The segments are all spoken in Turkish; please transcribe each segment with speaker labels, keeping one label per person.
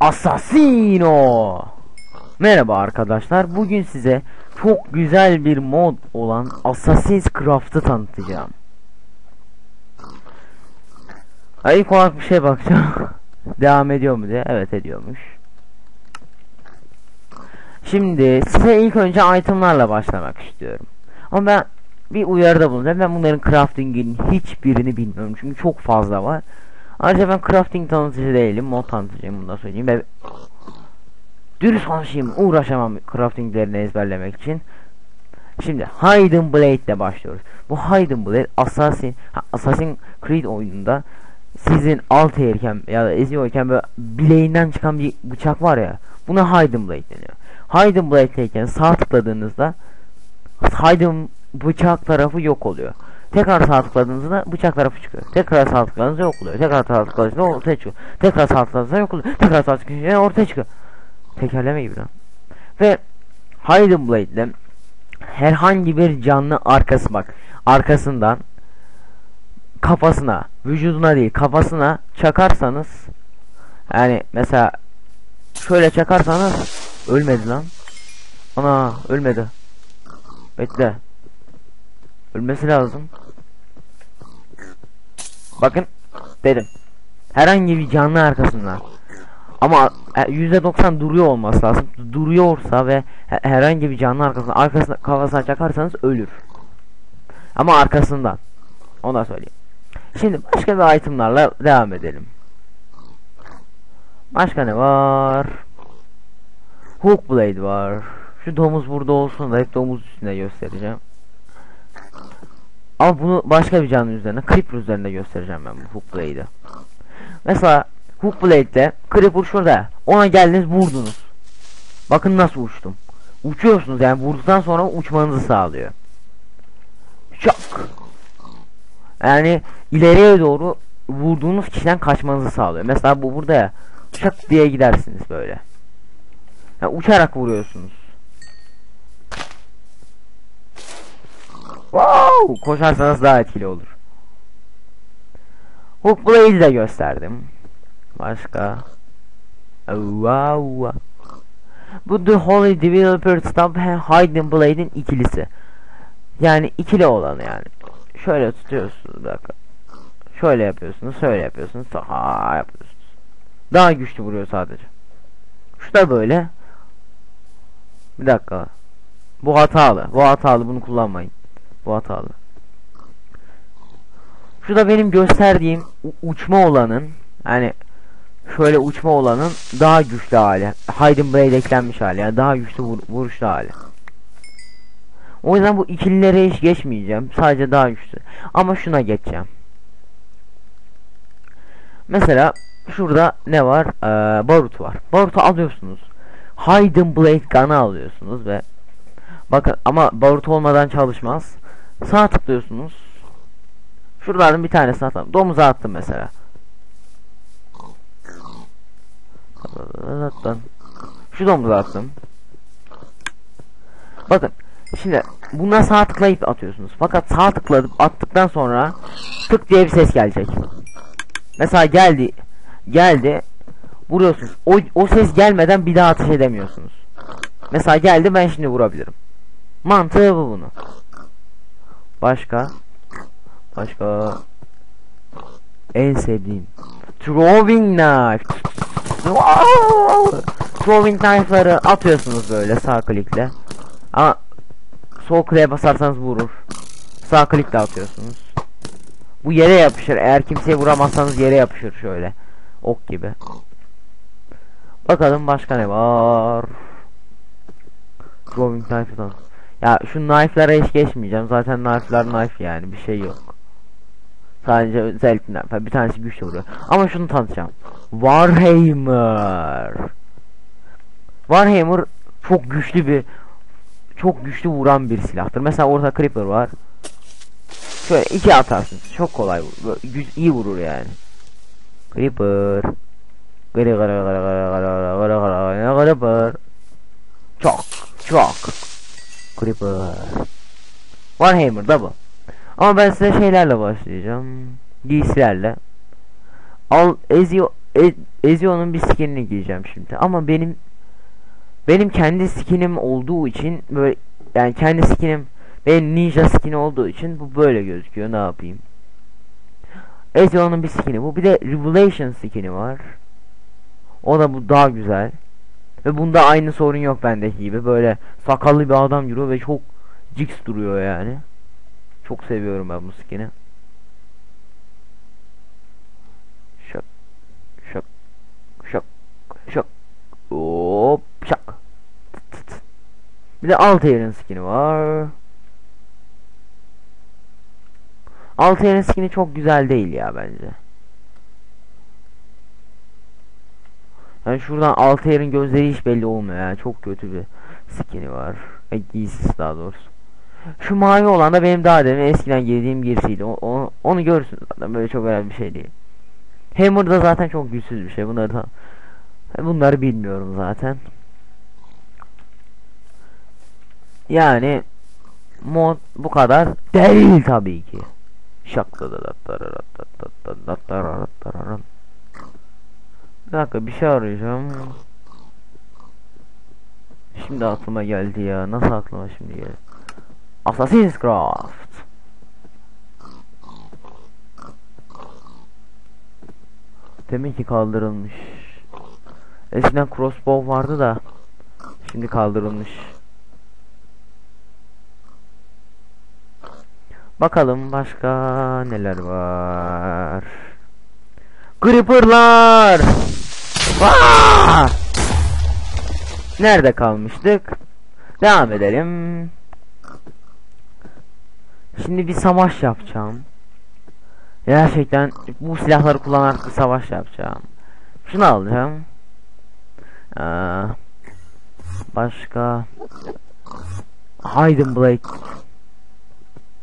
Speaker 1: Assassino. Merhaba arkadaşlar. Bugün size çok güzel bir mod olan Assassin's Craft'ı tanıtacağım. Ay ilk olarak bir şey bakacağım. Devam ediyor mu diye. Evet ediyormuş. Şimdi size ilk önce itemlarla başlamak istiyorum. Ama ben bir uyarıda bulunacağım. Ben bunların crafting'in hiçbirini bilmiyorum. Çünkü çok fazla var. Ayrıca ben crafting tanıtıcı değilim. Mod tanıtıcıyım bunu da söyleyeyim. Ve dürüst konuşayım. Uğraşamam craftinglerini ezberlemek için. Şimdi Hidden Blade ile başlıyoruz. Bu Hidden Blade Assassin, Assassin Creed oyununda sizin alt eğirken ya da eziyorken böyle bileğinden çıkan bir bıçak var ya buna Hidden Blade deniyor. Hidden Blade'teyken sağ tıkladığınızda Hidden bıçak tarafı yok oluyor. Tekrar sağ tıkladığınızda bıçak tarafı çıkıyor. Tekrar sağ tıkladığınızda yok oluyor. Tekrar sağ tıkladığınızda ortaya çıkıyor. Tekrar sağ tıkladığınızda yok oluyor. Tekrar sağ tıkladığınızda ortaya çıkıyor. Tekerleme gibi lan. Ve Hidden Blade ile herhangi bir canlı arkası bak. Arkasından kafasına, vücuduna değil kafasına çakarsanız yani mesela şöyle çakarsanız ölmedi lan. Ana ölmedi. Bekle. Ölmesi lazım. Bakın dedim. Herhangi bir canlı arkasından. Ama %90 duruyor olması lazım. Duruyorsa ve herhangi bir canlı arkasına arkasına kafasına çakarsanız ölür. Ama arkasından. Ona söyleyeyim. Şimdi başka bir itemlarla devam edelim. Başka ne var? Hook blade var. Şu domuz burada olsun da hep domuz üstünde göstereceğim. Ama bunu başka bir canlı üzerine, Creeper üzerinde göstereceğim ben bu Hook. Mesela Hook Blade'de Creeper şurada. Ona geldiniz vurdunuz. Bakın nasıl uçtum. Uçuyorsunuz yani vurduktan sonra uçmanızı sağlıyor. Çak. Yani ileriye doğru vurduğunuz kişiden kaçmanızı sağlıyor. Mesela bu burada ya. Çak diye gidersiniz böyle. Yani uçarak vuruyorsunuz. Wow! Koşarsanız daha etkili olur. Hook Blade'i de gösterdim. Başka. Wow. Bu The Holy Developer Stamp Hidden Blade'in ikilisi. Yani ikili olanı yani. Şöyle tutuyorsunuz bakın. Şöyle yapıyorsunuz, şöyle yapıyorsunuz. Ha yapıyorsunuz. Daha güçlü vuruyor sadece. Şu da böyle. Bir dakika. Bu hatalı. Bu hatalı. Bunu kullanmayın. Bu hatalı. Şu da benim gösterdiğim uçma olanın yani şöyle uçma olanın daha güçlü hali. Hidden Blade eklenmiş hali. Yani daha güçlü vur vuruşlu hali. O yüzden bu ikililere hiç geçmeyeceğim. Sadece daha güçlü. Ama şuna geçeceğim. Mesela şurada ne var? Ee, barut var. Barutu alıyorsunuz. Hidden Blade Gun'ı alıyorsunuz ve bakın ama barut olmadan çalışmaz. Sağ tıklıyorsunuz. Şuradan bir tanesini atalım. Domuza attım mesela. Şu domuza attım. Bakın. Şimdi buna sağ tıklayıp atıyorsunuz. Fakat sağ tıkladıp attıktan sonra tık diye bir ses gelecek. Mesela geldi. Geldi. Vuruyorsunuz. O, o ses gelmeden bir daha ateş edemiyorsunuz. Mesela geldi ben şimdi vurabilirim. Mantığı bu bunu. Başka? Başka? En sevdiğim. Throwing knife. Throwing knife'ları atıyorsunuz böyle sağ klikle. Ama sol kliğe basarsanız vurur. Sağ klikle atıyorsunuz. Bu yere yapışır. Eğer kimseye vuramazsanız yere yapışır şöyle. Ok gibi. Bakalım başka ne var. Throwing knife'dan. Ya şu knife'lara hiç geçmeyeceğim. Zaten knife'lar knife yani bir şey yok. Sadece özellikler. Bir tanesi güçlü vuruyor. Ama şunu tanıtacağım. Warhammer. Warhammer çok güçlü bir çok güçlü vuran bir silahtır. Mesela orada creeper var. Şöyle iki atarsınız. Çok kolay vurur. iyi vurur yani. Creeper. Gırı gırı gırı gırı gırı gırı gırı gırı gırı Çok çok Creeper Warhammer da bu Ama ben size şeylerle başlayacağım Giysilerle Al Ezio E Ezio'nun bir skinini giyeceğim şimdi. Ama benim benim kendi skinim olduğu için böyle yani kendi skinim benim ninja skini olduğu için bu böyle gözüküyor. Ne yapayım? Ezio'nun bir skini bu. Bir de Revelation skini var. O da bu daha güzel. Ve bunda aynı sorun yok bendeki gibi. Böyle sakallı bir adam yürüyor ve çok jigs duruyor yani. Çok seviyorum ben bu skin'i. Şak. Şak. Şak. Şak. Hop. Şak. Tıt tıt. Bir de Altair'in skin'i var. Altair'in skin'i çok güzel değil ya bence. Yani şuradan Altair'in gözleri hiç belli olmuyor yani çok kötü bir skin'i var. E, giysisi daha doğrusu. Şu mavi olan da benim daha demin eskiden girdiğim giysiydi. O, onu, onu görürsünüz zaten böyle çok önemli bir şey değil. Hammer da zaten çok güçsüz bir şey. Bunları da bunları bilmiyorum zaten. Yani mod bu kadar değil tabii ki. Şakla Bir dakika bir şey arayacağım. Şimdi aklıma geldi ya. Nasıl aklıma şimdi geldi? Assassin's Craft. Demek ki kaldırılmış. Eskiden crossbow vardı da şimdi kaldırılmış. Bakalım başka neler var. Creeper'lar! Aa! Nerede kalmıştık? Devam edelim. Şimdi bir savaş yapacağım. Gerçekten bu silahları kullanarak bir savaş yapacağım. Şunu alacağım. Aa, başka Hidden Blade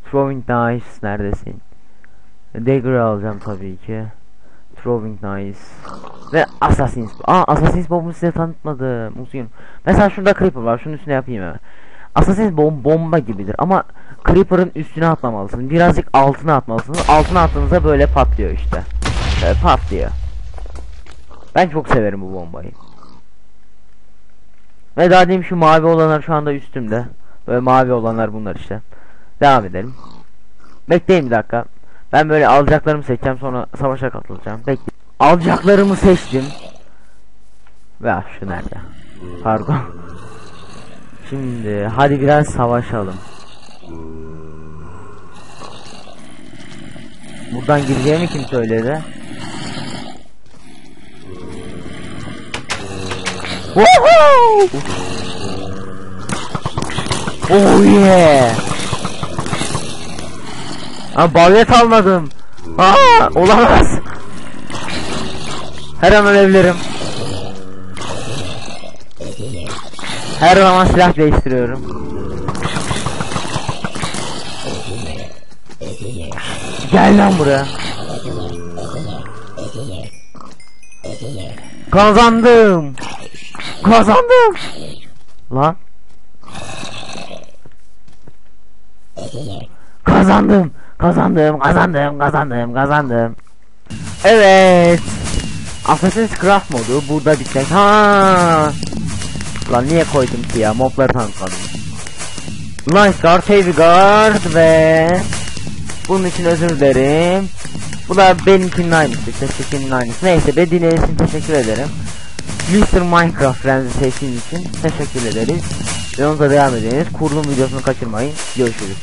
Speaker 1: Throwing Knives neredesin? Dagger alacağım tabii ki. Throwing Knives ve Assassin's Aa Assassin's Bomb'u size tanıtmadım. Üzgünüm. Mesela şurada Creeper var. Şunun üstüne yapayım hemen. Assassin's Bomb bomba gibidir ama Creeper'ın üstüne atlamalısın. Birazcık altına atmalısınız. Altına attığınızda böyle patlıyor işte. Böyle patlıyor. Ben çok severim bu bombayı. Ve daha diyeyim şu mavi olanlar şu anda üstümde. Böyle mavi olanlar bunlar işte. Devam edelim. Bekleyin bir dakika. Ben böyle alacaklarımı seçeceğim sonra savaşa katılacağım. Bekle. Alacaklarımı seçtim. Ve ah, şu nerede? Pardon. Şimdi hadi biraz savaşalım. Buradan gireceğimi kim söyledi? Woohoo! Oh yeah! Aa balyet almadım. Aa olamaz. Her an ölebilirim. Her zaman silah değiştiriyorum. Gel lan buraya. Kazandım. Kazandım. Lan. Kazandım. Kazandım, kazandım, kazandım, kazandım. Evet. Assassin's Craft modu burada bitecek. Ha. Lan niye koydum ki ya? Mobları tanıtmadım. Nice Guard, Heavy Guard ve bunun için özür dilerim. Bu da benimkinin aynısı, çekiminin aynısı. Neyse be dinlediğiniz için teşekkür ederim. Mr. Minecraft Friends'i seçtiğiniz için teşekkür ederiz. Da devam ediniz. Kurulum videosunu kaçırmayın. Görüşürüz.